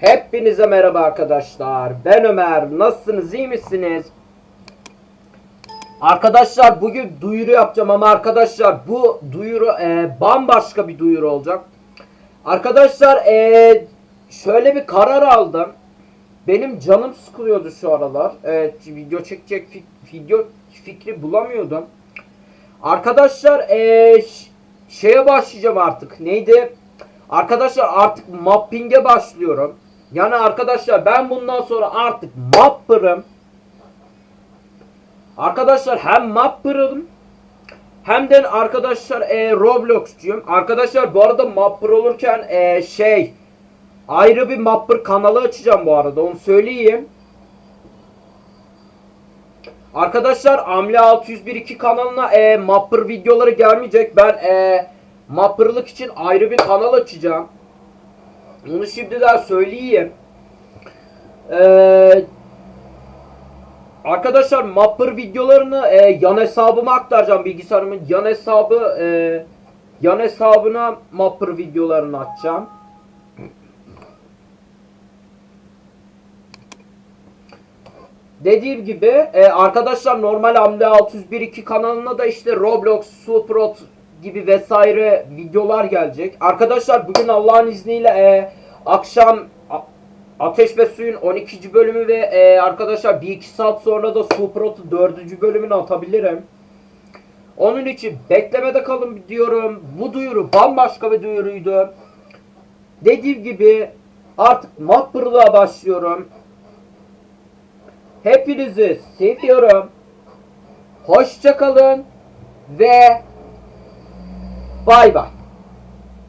Hepinize merhaba arkadaşlar. Ben Ömer. Nasılsınız? iyi misiniz? Arkadaşlar bugün duyuru yapacağım ama arkadaşlar bu duyuru e, bambaşka bir duyuru olacak. Arkadaşlar e, şöyle bir karar aldım. Benim canım sıkılıyordu şu aralar. Evet, video çekecek fik- video fikri bulamıyordum. Arkadaşlar e, şeye başlayacağım artık. Neydi? Arkadaşlar artık mapping'e başlıyorum. Yani arkadaşlar ben bundan sonra artık mapper'ım. Arkadaşlar hem mapper'ım hem de arkadaşlar e, Roblox'cuyum. Arkadaşlar bu arada mapper olurken e, şey ayrı bir mapper kanalı açacağım bu arada onu söyleyeyim. Arkadaşlar Amle 601 kanalına e, mapper videoları gelmeyecek. Ben e, mapperlık için ayrı bir kanal açacağım. Onu şimdiden söyleyeyim. Eee Arkadaşlar Mapper videolarını e, yan hesabıma aktaracağım bilgisayarımın yan hesabı e, yan hesabına Mapper videolarını atacağım. Dediğim gibi e, arkadaşlar normal Hamle 601 kanalına da işte Roblox, Superot gibi vesaire videolar gelecek. Arkadaşlar bugün Allah'ın izniyle e, akşam Ateş ve Suyun 12. bölümü ve e, arkadaşlar 1-2 saat sonra da Superot'un 4. bölümünü atabilirim. Onun için beklemede kalın diyorum. Bu duyuru bambaşka bir duyuruydu. Dediğim gibi artık Mapper'lığa başlıyorum. Hepinizi seviyorum. Hoşça kalın ve bay bay.